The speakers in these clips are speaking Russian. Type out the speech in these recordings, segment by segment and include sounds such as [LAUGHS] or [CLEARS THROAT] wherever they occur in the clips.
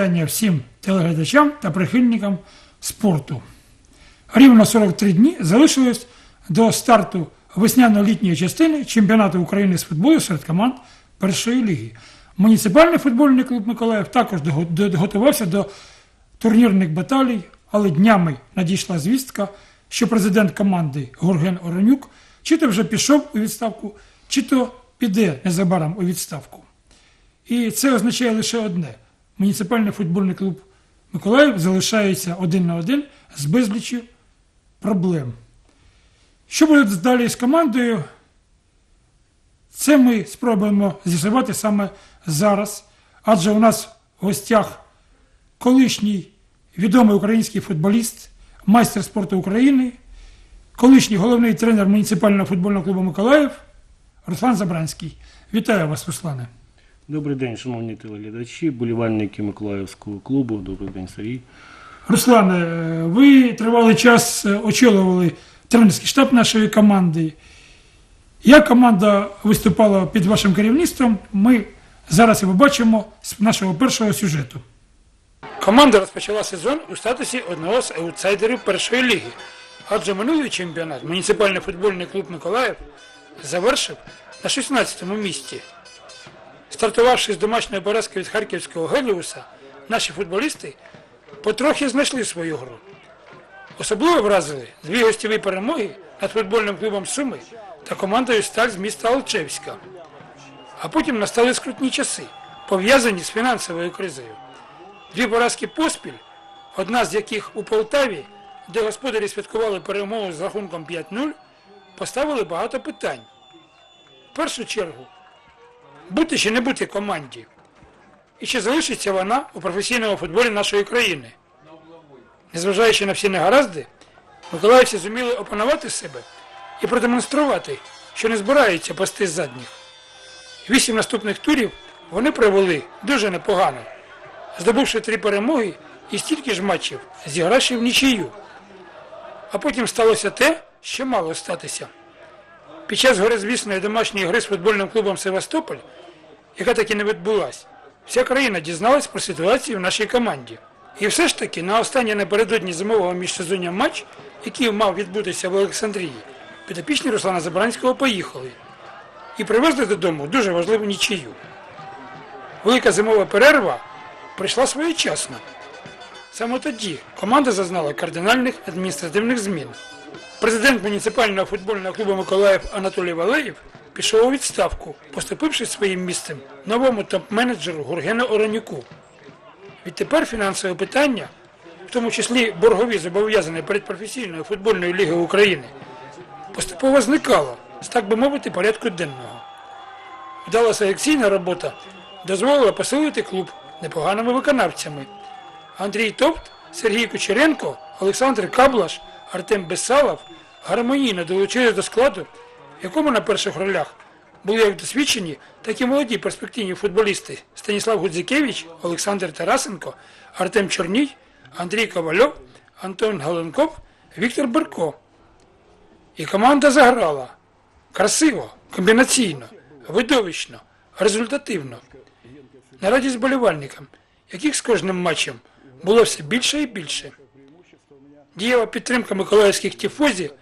Вітання всім телеглядачам та прихильникам спорту. Рівно 43 дні залишилось до старту весняно-літньої частини чемпіонату України з футболу серед команд першої ліги. Муніципальний футбольний клуб Миколаїв також готувався до турнірних баталій, але днями надійшла звістка, що президент команди Гурген Оронюк чи то вже пішов у відставку, чи то піде незабаром у відставку. І це означає лише одне: муніципальний футбольний клуб Миколаїв залишається один на один з безліччю проблем. Що буде далі з командою? Це ми спробуємо з'ясувати саме зараз, адже у нас в гостях колишній відомий український футболіст, майстер спорту України, колишній головний тренер муніципального футбольного клубу Миколаїв Руслан Забранський. Вітаю вас, Руслане. Добрий день, шановні телеглядачі, болівальники Миколаївського клубу. Добрий день, Сергій. Руслане, е, ви тривалий час е, очолювали тренерський штаб нашої команди. Як команда виступала під вашим керівництвом, ми зараз і побачимо з нашого першого сюжету. Команда розпочала сезон у статусі одного з аутсайдерів першої ліги. Адже минулий чемпіонат муніципальний футбольний клуб Миколаїв завершив на 16-му місці. Стартувавши з домашньої поразки від харківського Геліуса, наші футболісти потрохи знайшли свою гру. Особливо вразили дві гостєві перемоги над футбольним клубом Суми та командою Сталь з міста Алчевська. А потім настали скрутні часи, пов'язані з фінансовою кризою. Дві поразки поспіль, одна з яких у Полтаві, де господарі святкували перемогу з рахунком 5-0, поставили багато питань. В першу чергу, бути чи не бути команді. І чи залишиться вона у професійному футболі нашої країни? Незважаючи на всі негаразди, миколаївці зуміли опанувати себе і продемонструвати, що не збираються пасти з задніх. Вісім наступних турів вони провели дуже непогано, здобувши три перемоги і стільки ж матчів, зігравши в нічию. А потім сталося те, що мало статися. Під час горизвісної домашньої гри з футбольним клубом Севастополь, яка таки не відбулась, вся країна дізналась про ситуацію в нашій команді. І все ж таки на останній напередодні зимового міжсезоння матч, який мав відбутися в Олександрії, підопічні Руслана Забранського поїхали і привезли додому дуже важливу нічию. Велика зимова перерва прийшла своєчасно. Саме тоді команда зазнала кардинальних адміністративних змін. Президент муніципального футбольного клубу Миколаїв Анатолій Валеєв пішов у відставку, поступивши своїм місцем новому топ-менеджеру Гургену Оронюку. Відтепер фінансове питання, в тому числі боргові зобов'язані перед професійною футбольною лігою України, поступово зникало з так би мовити порядку денного. Вдала селекційна робота дозволила посилити клуб непоганими виконавцями. Андрій Топт, Сергій Кучеренко, Олександр Каблаш, Артем Бесалов гармонійно долучились до складу, якому на перших ролях були як досвідчені, так і молоді перспективні футболісти Станіслав Гудзикевич, Олександр Тарасенко, Артем Чорній, Андрій Ковальов, Антон Галенков, Віктор Берко. І команда заграла красиво, комбінаційно, видовищно, результативно. На радість болівальникам, яких з кожним матчем було все більше і більше. Дієва підтримка миколаївських тіфозів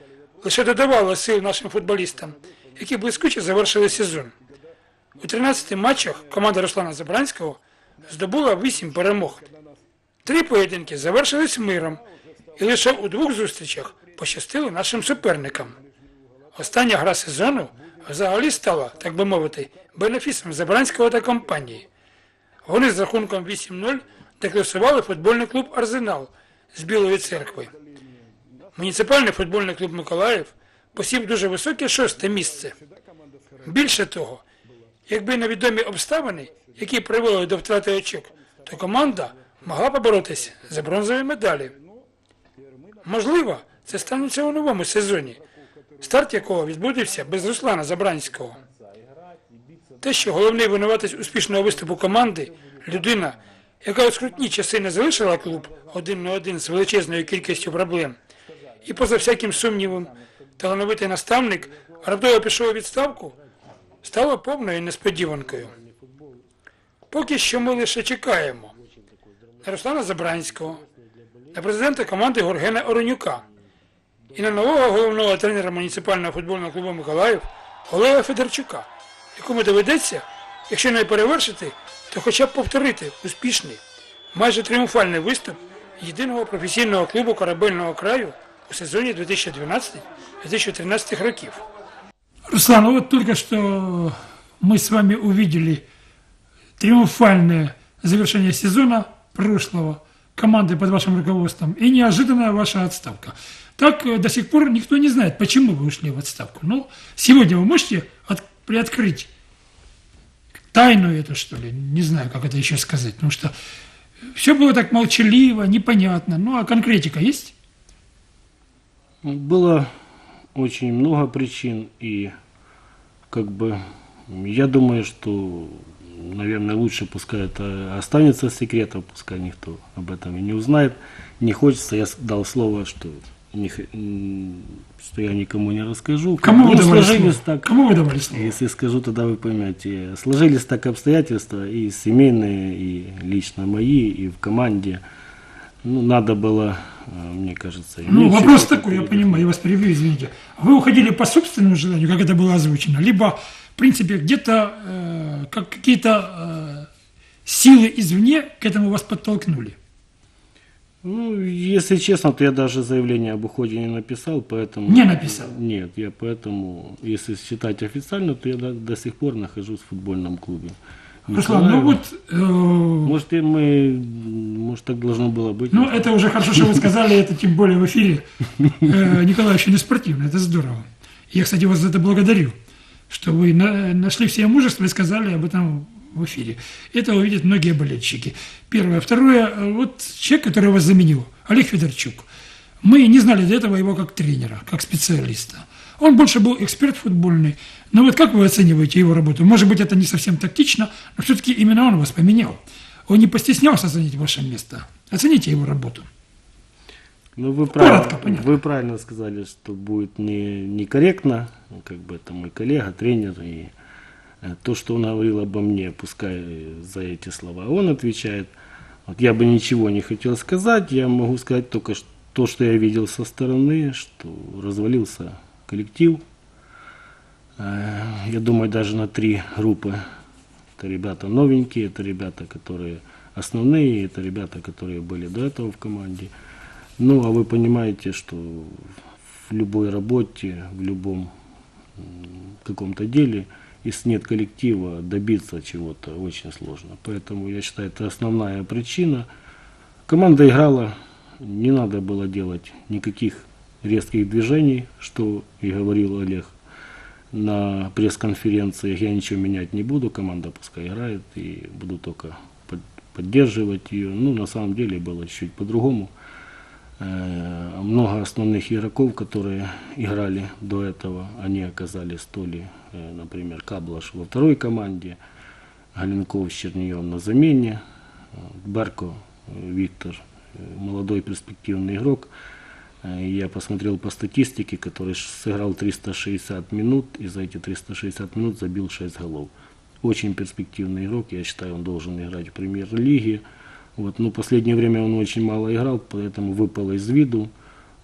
лише додавала сил нашим футболістам, які блискуче завершили сезон. У 13 матчах команда Руслана Забранського здобула 8 перемог. Три поєдинки завершились миром, і лише у двох зустрічах пощастило нашим суперникам. Остання гра сезону взагалі стала, так би мовити, бенефісом Забранського та компанії. Вони з рахунком 8-0 декласували футбольний клуб Арсенал з Білої церкви. Муніципальний футбольний клуб Миколаїв посів дуже високе шосте місце. Більше того, якби невідомі обставини, які привели до втрати очок, то команда могла поборотися за бронзові медалі. Можливо, це станеться у новому сезоні, старт якого відбудеться без Руслана Забранського. Те, що головний винуватець успішного виступу команди, людина, яка у скрутні часи не залишила клуб один на один з величезною кількістю проблем, і поза всяким сумнівом, талановитий наставник раптово пішов у відставку, стало повною несподіванкою. Поки що ми лише чекаємо, на Руслана Забранського, на президента команди Горгена Оронюка і на нового головного тренера муніципального футбольного клубу Миколаїв Олега Федорчука, якому доведеться, якщо не перевершити, то хоча б повторити успішний, майже тріумфальний виступ єдиного професійного клубу корабельного краю у сезоні 2012-2013 років. Руслан, вот только что мы с вами увидели триумфальное завершение сезона прошлого команды под вашим руководством и неожиданная ваша отставка. Так э, до сих пор никто не знает, почему вы ушли в отставку. Ну, сегодня вы можете от- приоткрыть тайну эту, что ли, не знаю, как это еще сказать, потому что все было так молчаливо, непонятно. Ну, а конкретика есть? Было очень много причин, и как бы я думаю, что, наверное, лучше пускай это останется секретом, пускай никто об этом и не узнает. Не хочется, я дал слово, что, не что я никому не расскажу. Кому вы Ну, давали сложились слово? так. Кому вы давали слово? Если скажу, тогда вы поймете. Сложились так обстоятельства, и семейные, и лично мои, и в команде. Ну, надо было, э, мне кажется... Ну, вопрос такой, я понимаю, я вас перебью, извините. Вы уходили по собственному желанию, как это было озвучено, либо, в принципе, где-то э, как какие-то э, силы извне к этому вас подтолкнули? Ну, если честно, то я даже заявление об уходе не написал, поэтому... Не написал? Нет, я поэтому, если считать официально, то я до, до сих пор нахожусь в футбольном клубе. Руслан, ну Николаева. вот, э, Может, и мы... Может, так должно было быть. ну это уже хорошо, что вы сказали, это тем более в эфире. [LAUGHS] Э, Николай очень спортивно, это здорово. Я, кстати, вас за это благодарю, что вы на- нашли все мужество и сказали об этом в эфире. Это увидят многие болельщики. Первое. Второе, э, вот человек, который вас заменил, Олег Федорчук. Мы не знали до этого его как тренера, как специалиста. Он больше был эксперт футбольный. Но вот как вы оцениваете его работу? Может быть, это не совсем тактично, но все-таки именно он вас поменял. Он не постеснялся оценить ваше место. Оцените его работу. Ну, вы Коротко, понятно. вы правильно сказали, что будет не, некорректно, как бы это мой коллега, тренер, и э, то, что он говорил обо мне, пускай за эти слова он отвечает. Вот я бы ничего не хотел сказать, я могу сказать только то, что я видел со стороны, что развалился коллектив. Э, Я думаю, даже на три группы. Это ребята новенькие, это ребята, которые основные, это ребята, которые были до этого в команде. Ну, а вы понимаете, что в любой работе, в любом каком-то деле, если нет коллектива, добиться чего-то очень сложно. Поэтому я считаю, это основная причина. Команда играла, не надо было делать никаких резких движений, что и говорил Олег на пресс-конференциях. Я ничего менять не буду, команда пускай играет, и буду только под- поддерживать ее. Ну, на самом деле было чуть по-другому. Э, Много основных игроков, которые играли до этого, они оказались то ли, э, например, Каблаш во второй команде, Галенков с Чернием на замене, э, Берко э, Виктор, э, молодой перспективный игрок. Э, Я посмотрел по статистике, который сыграл 360 минут, и за эти 360 минут забил 6 голов. Очень перспективный игрок, я считаю, он должен играть в премьер-лиге. Вот, ну, последнее время он очень мало играл, поэтому выпал из виду.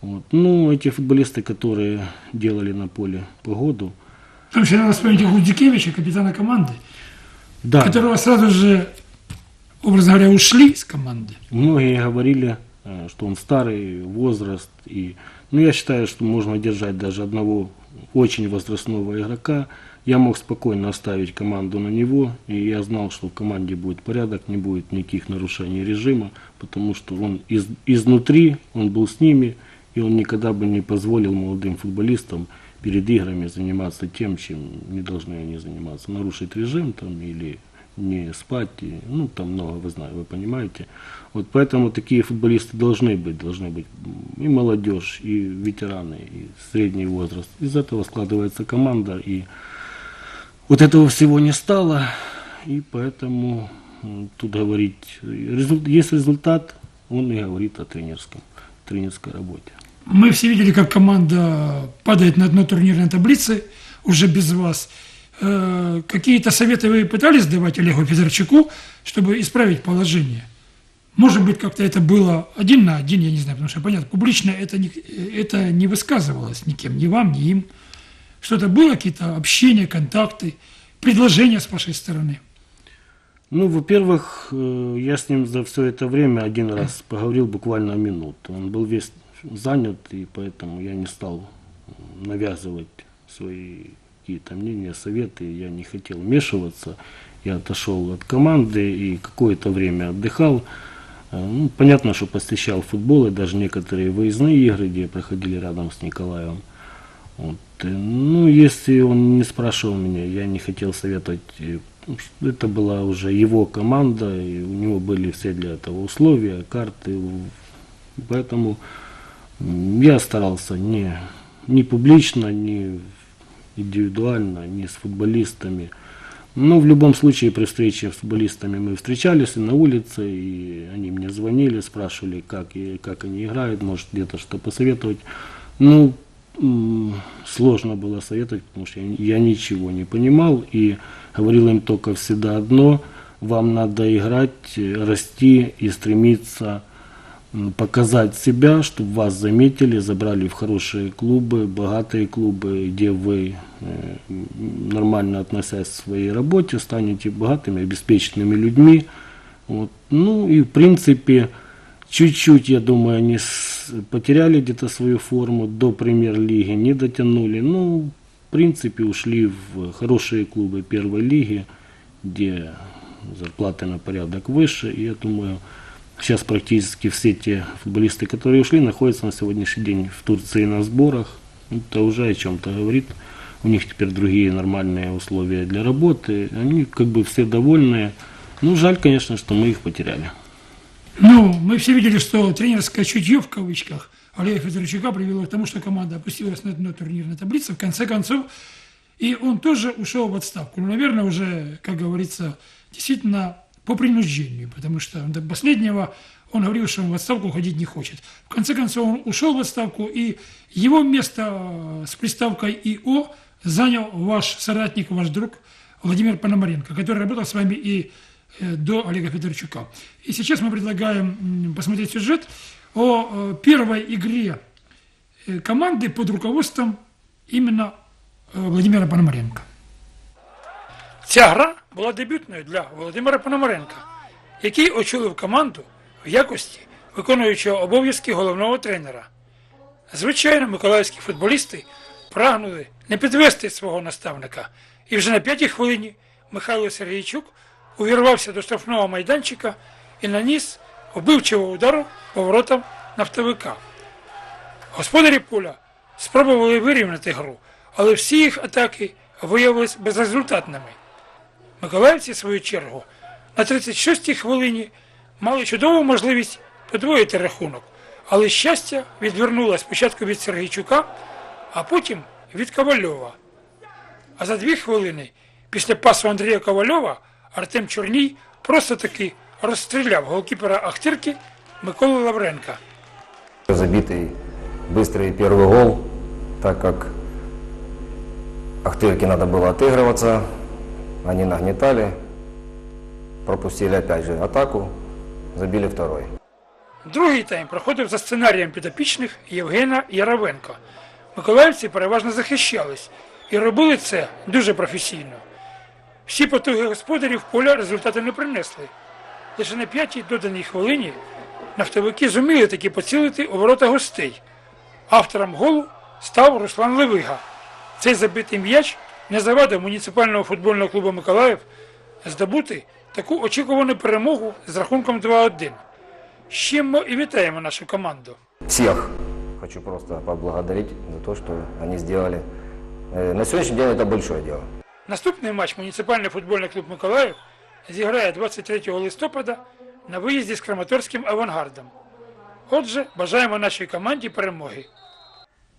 Вот. Ну, эти футболисты, которые делали на поле погоду, что надо вспомнить Гудзикевича, капитана команды, да, которого сразу же, образно говоря, ушли из команды. Многие говорили, что он старый, возраст. И, ну, я считаю, что можно держать даже одного очень возрастного игрока. Я мог спокойно оставить команду на него, и я знал, что в команде будет порядок, не будет никаких нарушений режима, потому что он из, изнутри, он был с ними, и он никогда бы не позволил молодым футболистам перед играми заниматься тем, чем не должны они заниматься. Нарушить режим там или не спать, и, ну там много, вы знаете, вы понимаете. Вот поэтому такие футболисты должны быть, должны быть и молодежь, и ветераны, и средний возраст. Из этого складывается команда, и вот этого всего не стало, и поэтому тут говорить, есть результат, он и говорит о тренерском, тренерской работе. Мы все видели, как команда падает на дно турнирной таблицы, уже без вас. Э, Какие-то советы вы пытались давать Олегу Федорчуку, чтобы исправить положение? Может быть, как-то это было один на один, я не знаю, потому что, понятно, публично это не, это не высказывалось никем, ни вам, ни им. Что-то было, какие-то общения, контакты, предложения с вашей стороны. Ну, во-первых, э, я с ним за все это время один раз поговорил буквально минуту. Он был весь занят, и поэтому я не стал навязывать свои какие-то мнения, советы. Я не хотел вмешиваться. Я отошел от команды и какое-то время отдыхал. Э, Ну, понятно, что посещал футбол и даже некоторые выездные игры, где проходили рядом с Николаевым. Вот. э, Ну, если он не спрашивал меня, я не хотел советовать. э, Это была уже его команда, и у него были все для этого условия, карты. Поэтому я старался не, не публично, не индивидуально, не с футболистами. Но в любом случае при встрече с футболистами мы встречались и на улице, и они мне звонили, спрашивали, как, и, как они играют, может где-то что посоветовать. Ну, сложно было советовать, потому что я, я ничего не понимал и говорил им только всегда одно, вам надо играть, расти и стремиться показать себя, чтобы вас заметили, забрали в хорошие клубы, богатые клубы, где вы, э, нормально относясь к своей работе, станете богатыми, обеспеченными людьми. Вот. Ну и в принципе, чуть-чуть, я думаю, они потеряли где-то свою форму до премьер-лиги, не дотянули. Ну, в принципе, ушли в хорошие клубы первой лиги, где зарплаты на порядок выше. И я думаю, сейчас практически все те футболисты, которые ушли, находятся на сегодняшний день в Турции на сборах. Это уже о чем-то говорит. У них теперь другие нормальные условия для работы. Они как бы все довольные. Ну, жаль, конечно, что мы их потеряли. Ну, мы все видели, что тренерское чутье, в кавычках, Олега Федоровичука привело к тому, что команда опустилась на дно турнирной таблицы. В конце концов, и он тоже ушел в отставку. Ну, наверное, уже, как говорится, действительно по принуждению, потому что до последнего он говорил, что он в отставку уходить не хочет. В конце концов, он ушел в отставку, и его место э, с приставкой ИО занял ваш соратник, ваш друг Владимир Пономаренко, который работал с вами и э, до Олега Федорчука. И сейчас мы предлагаем посмотреть сюжет о э, первой игре команды под руководством именно Владимира Пономаренка. Ця гра була дебютною для Володимира Пономаренка, який очолив команду в якості виконуючого обов'язки головного тренера. Звичайно, миколаївські футболісти прагнули не підвести свого наставника, і вже на п'ятій хвилині Михайло Сергійчук увірвався до штрафного майданчика і наніс вбивчого удару поворотом нафтовика. Господарі поля спробували вирівняти гру, але всі їх атаки виявилися безрезультатними. Миколаївці, в свою чергу, на 36-й хвилині мали чудову можливість подвоїти рахунок, але щастя відвернуло спочатку від Сергійчука, а потім від Ковальова. А за дві хвилини після пасу Андрія Ковальова Артем Чорній просто таки розстріляв голкіпера Ахтирки Миколи Лавренка. Забитый быстрый первый гол, так как Ахтырке надо было отыгрываться, они нагнетали, пропустили опять же атаку, забили второй. Другий тайм проходив за сценарієм підопічних Євгена Яровенка. Миколаївці переважно захищались і робили це дуже професійно. Всі потуги господарів поля результати не принесли. Лише на п'ятій доданій хвилині нафтовики зуміли таки поцілити у ворота гостей. Автором голу став Руслан Левига. Цей забитий м'яч не завадив муніципального футбольного клубу Миколаїв здобути таку очікувану перемогу з рахунком 2-1. З чим ми і вітаємо нашу команду. Всех хочу просто поблагодарить за то, что они сделали. Э, На сегодняшний день это большое дело. Наступний матч муніципальний футбольний клуб Миколаїв зіграє 23 листопада на виїзді з Краматорським авангардом. Отже, бажаємо нашій команді перемоги.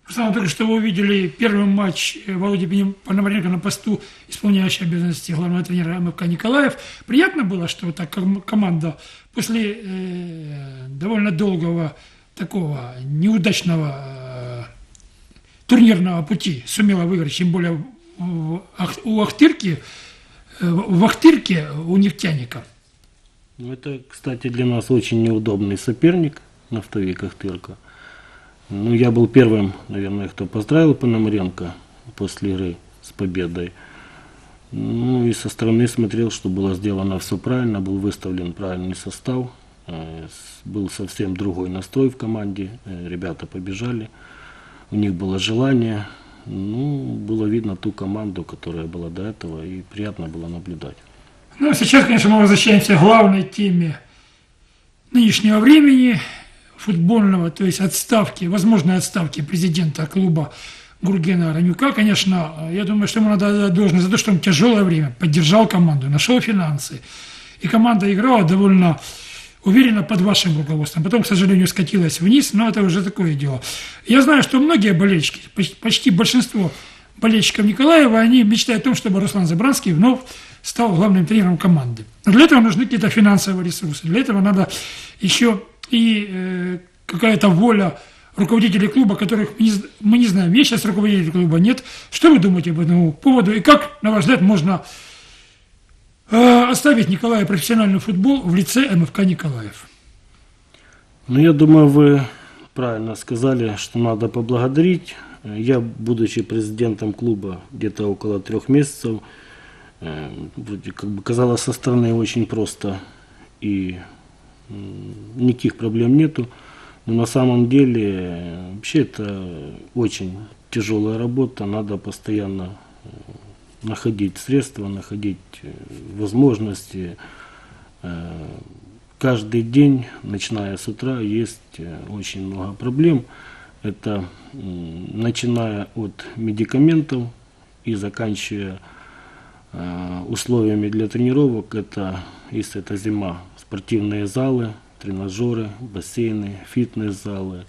Руслан, только что вы увидели первый матч э, Володи Пономаренко на посту, исполняющий обязанности главного тренера МФК Николаев. Приятно было, что вот так ком- команда после э, довольно долгого такого неудачного э, турнирного пути сумела выиграть, тем более в у Ахтырки, э, в Ахтырке у нефтяника. Ну, это, кстати, для нас очень неудобный соперник, нафтовик Ахтырка. Ну, я был первым, наверное, кто поздравил Пономаренко после игры с победой. Ну, и со стороны смотрел, что было сделано все правильно, был выставлен правильный состав, э, был совсем другой настрой в команде, э, ребята побежали, у них было желание, ну, было видно ту команду, которая была до этого, и приятно было наблюдать. Ну, а сейчас, конечно, мы возвращаемся к главной теме нынешнего времени футбольного, то есть отставки, возможной отставки президента клуба Гургена Ранюка. Конечно, я думаю, что ему надо должное за то, что он тяжелое время поддержал команду, нашел финансы. И команда играла довольно уверенно под вашим руководством. Потом, к сожалению, скатилась вниз, но это уже такое дело. Я знаю, что многие болельщики, поч- почти большинство болельщиков Николаева, они мечтают о том, чтобы Руслан Забранский вновь стал главным тренером команды. Но для этого нужны какие-то финансовые ресурсы. Для этого надо еще и э, какая-то воля руководителей клуба, которых мы не, мы не знаем. Есть сейчас руководителей клуба, нет. Что вы думаете по этому поводу? И как, на ваш взгляд, можно э, оставить Николая профессиональный футбол в лице МФК Николаев? Ну, я думаю, вы правильно сказали, что надо поблагодарить. Я, будучи президентом клуба где-то около трех месяцев, э, как бы казалось со стороны очень просто и никаких проблем нету. Но на самом деле вообще это очень тяжелая работа, надо постоянно э, находить средства, находить э, возможности. Э, Каждый день, начиная с утра, есть очень много проблем. Это начиная от медикаментов и заканчивая условиями для тренировок. Это, если это зима, спортивные залы, тренажеры, бассейны, фитнес-залы,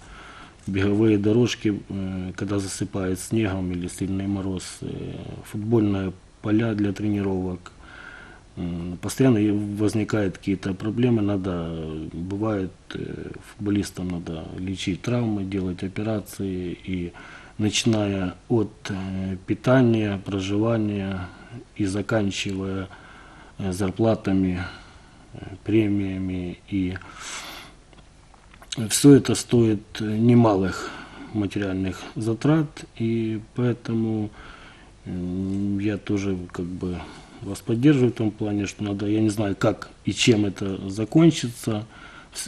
беговые дорожки, э, когда засыпает снегом или сильный мороз, э, футбольные поля для тренировок. Постоянно возникают какие-то проблемы, надо, э, бывает, э, футболистам надо лечить травмы, делать операции, и начиная от э, питания, проживания и заканчивая э, зарплатами, э, премиями. И все это стоит э, немалых материальных затрат, и поэтому я тоже как бы вас поддерживаю в том плане, что надо, я не знаю, как и чем это закончится.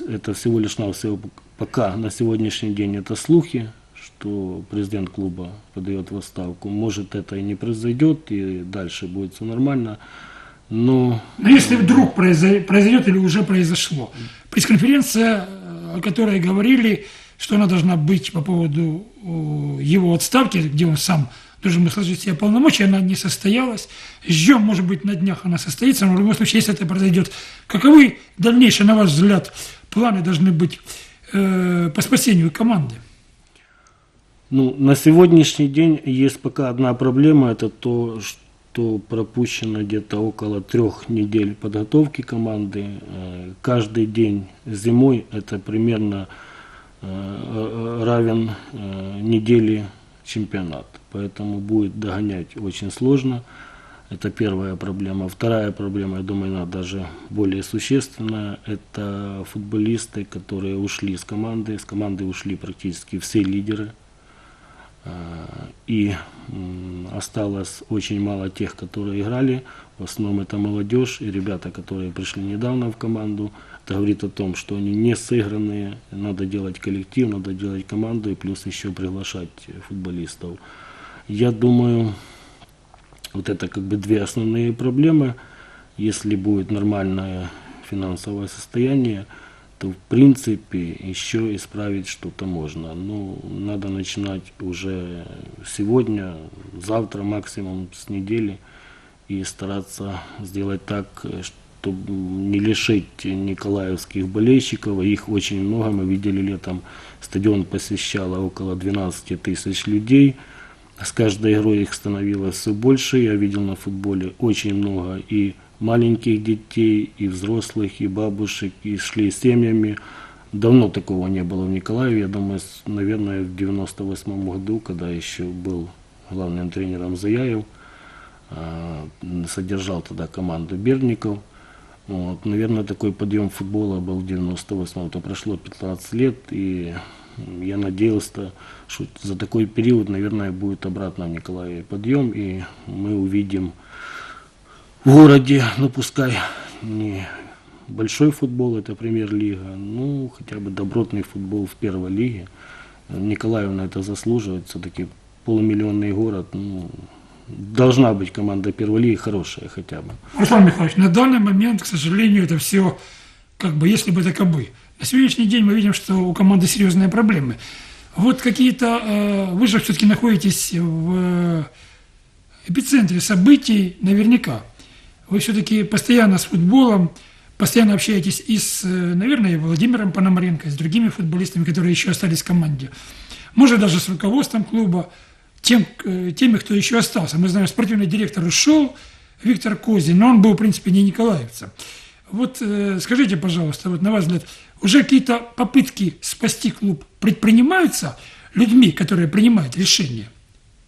Это всего лишь навсего пока на сегодняшний день это слухи, что президент клуба подает в отставку. Может это и не произойдет, и дальше будет все нормально. Но Но если вдруг произо- произойдет или уже произошло, пресс-конференция, э, о которой говорили, что она должна быть по поводу э, его отставки, где он сам должен был сложить себе полномочия, она не состоялась. Ждем, может быть, на днях она состоится, но в любом случае, если это произойдет, каковы дальнейшие, на ваш взгляд, планы должны быть э, по спасению команды? Ну, на сегодняшний день есть пока одна проблема, это то, что пропущено где-то около трех недель подготовки команды. Э, Каждый день зимой это примерно э, равен э, неделе чемпионат. Поэтому будет догонять очень сложно. Это первая проблема. Вторая проблема, я думаю, она даже более существенная. Это футболисты, которые ушли с команды. С команды ушли практически все лидеры. А, И осталось очень мало тех, которые играли. В основном это молодежь и ребята, которые пришли недавно в команду. Это говорит о том, что они не сыгранные. Надо делать коллектив, надо делать команду и плюс еще приглашать футболистов. Я думаю, вот это как бы две основные проблемы. Если будет нормальное финансовое состояние, то в принципе еще исправить что-то можно. Ну, надо начинать уже сегодня, завтра максимум с недели и стараться сделать так, чтобы не лишить николаевских болельщиков, их очень много, мы видели летом, стадион посещало около 12 тысяч людей, с каждой игрой их становилось все больше. Я видел на футболе очень много и маленьких детей, и взрослых, и бабушек, и шли семьями. Давно такого не было в Николаеве. Я думаю, наверное, в 98 году, когда еще был главным тренером Заяев, а, содержал тогда команду Бердников. Вот, наверное, такой подъем футбола был в 98-м. Это прошло 15 лет, и я надеялся, что за такой период, наверное, будет обратно в Николаеве подъем, и мы увидим в городе, ну пускай не большой футбол, это премьер-лига, ну хотя бы добротный футбол в первой лиге. Николаев на это заслуживает, все-таки полумиллионный город, ну, должна быть команда первой лиги хорошая хотя бы. Руслан Михайлович, на данный момент, к сожалению, это все как бы если бы так бы. На сегодняшний день мы видим, что у команды серьезные проблемы. Вот какие-то, э, вы же все-таки находитесь в эпицентре событий наверняка. Вы все-таки постоянно с футболом, постоянно общаетесь и с, э, наверное, Владимиром Пономаренко, и с другими футболистами, которые еще остались в команде. Может, даже с руководством клуба, тем, э, теми, кто еще остался. Мы знаем, спортивный директор ушел, Виктор Козин, но он был, в принципе, не николаевцем. Вот э, скажите, пожалуйста, вот на ваш взгляд, уже какие-то попытки спасти клуб предпринимаются людьми, которые принимают решения?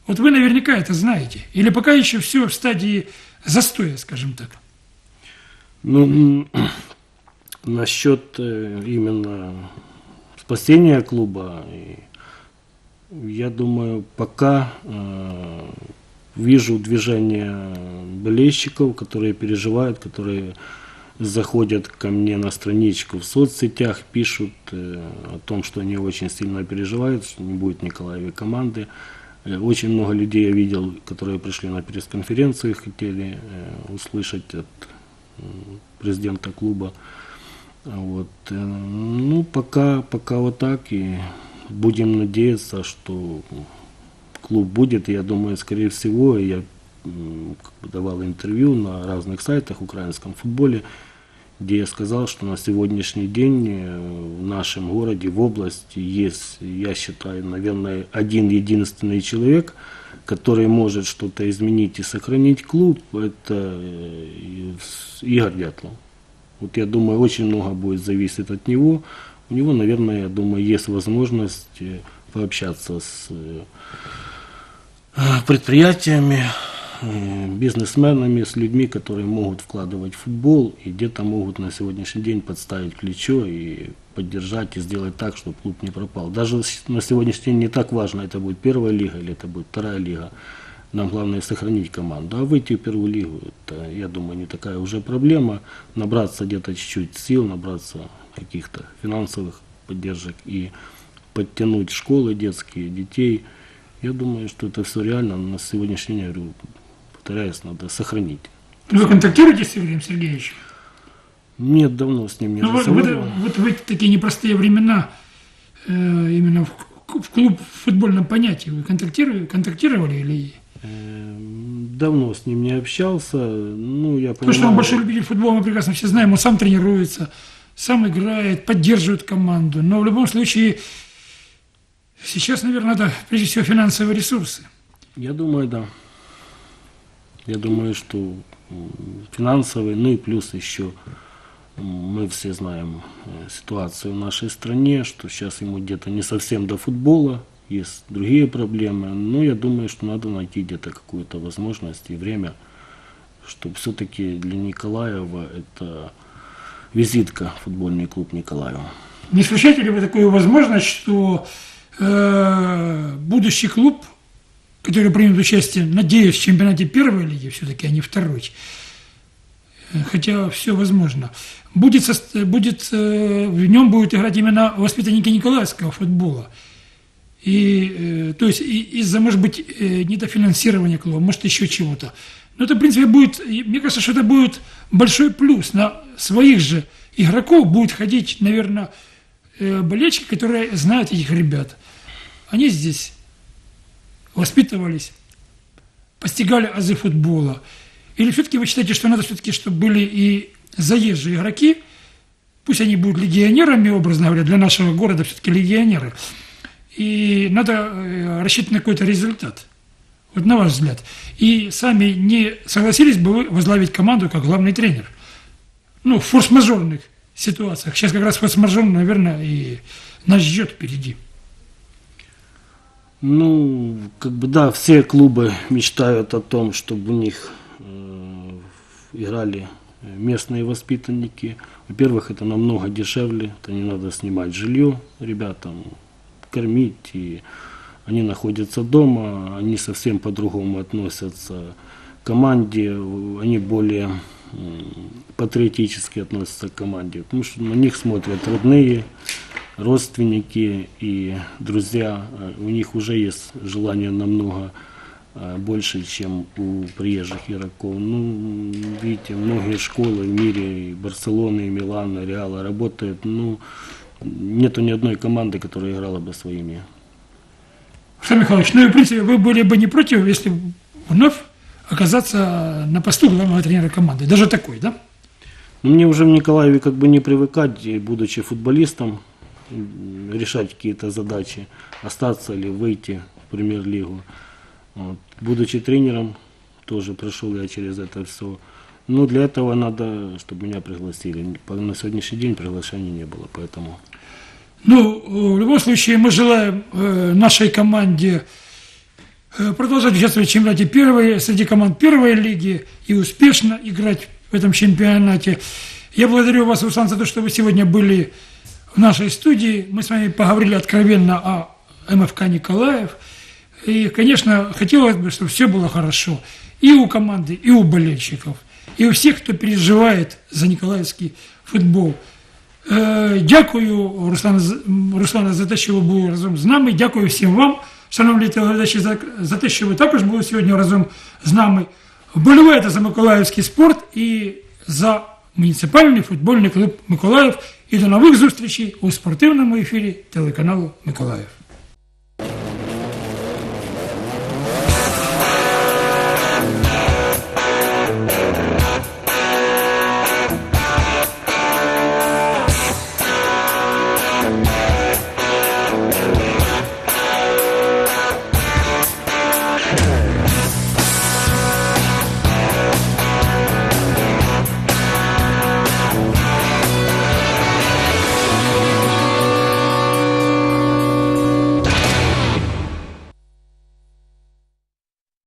Вот вы наверняка это знаете. Или пока еще все в стадии застоя, скажем так? Ну, [CLEARS THROAT] насчет э, именно спасения клуба, я думаю, пока э, вижу движение болельщиков, которые переживают, которые заходят ко мне на страничку в соцсетях, пишут э, о том, что они очень сильно переживают, что не будет Николаевой команды. Э, очень много людей я видел, которые пришли на пресс-конференцию, хотели э, услышать от э, президента клуба. Вот. Э, ну, пока, пока вот так, и будем надеяться, что клуб будет. Я думаю, скорее всего, я давал интервью на разных сайтах в украинском футболе, где я сказал, что на сегодняшний день э, в нашем городе, в области есть, я считаю, наверное, один единственный человек, который может что-то изменить и сохранить клуб, это э, Игорь Дятлов. Вот я думаю, очень много будет зависеть от него. У него, наверное, я думаю, есть возможность э, пообщаться с предприятиями, бизнесменами, с людьми, которые могут вкладывать в футбол и где-то могут на сегодняшний день подставить плечо и поддержать и сделать так, чтобы клуб не пропал. Даже на сегодняшний день не так важно, это будет первая лига или это будет вторая лига. Нам главное сохранить команду. А выйти в первую лигу, это, я думаю, не такая уже проблема. Набраться где-то чуть-чуть сил, набраться каких-то финансовых поддержек и подтянуть школы детские, детей. Я думаю, что это все реально. На сегодняшний день, говорю, повторяюсь, надо сохранить. Вы контактируете с Сергеем Сергеевичем? Нет, давно с ним не ну, разговаривал. Вот, вот в эти такие непростые времена, э, именно в, в клуб в футбольном понятии, вы контактировали, контактировали или... Э, давно с ним не общался, ну, я понимаю... Потому что он большой любитель футбола, мы прекрасно все знаем, он сам тренируется, сам играет, поддерживает команду, но в любом случае сейчас, наверное, надо прежде всего финансовые ресурсы. Я думаю, да. Я думаю, что финансовый, ну и плюс еще мы все знаем э, ситуацию в нашей стране, что сейчас ему где-то не совсем до футбола, есть другие проблемы. Но я думаю, что надо найти где-то какую-то возможность и время, чтобы все-таки для Николаева это визитка футбольный клуб Николаева. Не исключаете ли вы такую возможность, что э, будущий клуб который примет участие, надеюсь, в чемпионате первой лиги, все-таки, а не второй, хотя все возможно, будет, будет, э, в нем будут играть именно воспитанники николаевского футбола. И, э, то есть из-за, может быть, э, недофинансирования клуба, может, еще чего-то. Но это, в принципе, будет, мне кажется, что это будет большой плюс. На своих же игроков будут ходить, наверное, болельщики, которые знают этих ребят. Они здесь воспитывались, постигали азы футбола? Или все-таки вы считаете, что надо все-таки, чтобы были и заезжие игроки, пусть они будут легионерами, образно говоря, для нашего города все-таки легионеры, и надо э, рассчитывать на какой-то результат. Вот на ваш взгляд. И сами не согласились бы вы возглавить команду как главный тренер? Ну, в форс-мажорных ситуациях. Сейчас как раз форс-мажор, наверное, и нас ждет впереди. Ну, как бы да, все клубы мечтают о том, чтобы у них э, играли э, местные воспитанники. Во-первых, это намного дешевле, это не надо снимать жилье ребятам, кормить, и они находятся дома, они совсем по-другому относятся к команде, они более м, патриотически относятся к команде, потому что на них смотрят родные, родственники и друзья. У них уже есть желание намного э, больше, чем у приезжих игроков. Ну, видите, многие школы в мире, и Барселоны, и Милана, Реала работают, ну, нету ни одной команды, которая играла бы своими. Александр Михайлович, ну и в принципе вы были бы не против, если вновь оказаться на посту главного тренера команды. Даже такой, да? Но мне уже в Николаеве как бы не привыкать, будучи футболистом, решать какие-то задачи, остаться или выйти в премьер-лигу. Вот. Будучи тренером, тоже прошел я через это все. Но для этого надо, чтобы меня пригласили. На сегодняшний день приглашений не было, поэтому... Ну, в любом случае, мы желаем э, нашей команде э, продолжать участвовать в чемпионате первой, среди команд первой лиги и успешно играть в этом чемпионате. Я благодарю вас, Руслан, за то, что вы сегодня были в нашей студии. Мы с вами поговорили откровенно о МФК Николаев. И, конечно, хотелось бы, чтобы все было хорошо и у команди, і у болельщиків, і у всіх, хто переживає за Ніколаївський футбол. Е, Дякую, Руслан, Руслана, за те, що ви були разом з нами. Дякую всім вам, шановні телеглядачі, за, за те, що ви також були сьогодні разом з нами. Вболівайте за Миколаївський спорт і за муніципальний футбольний клуб Миколаїв. І до нових зустрічей у спортивному ефірі телеканалу Миколаїв.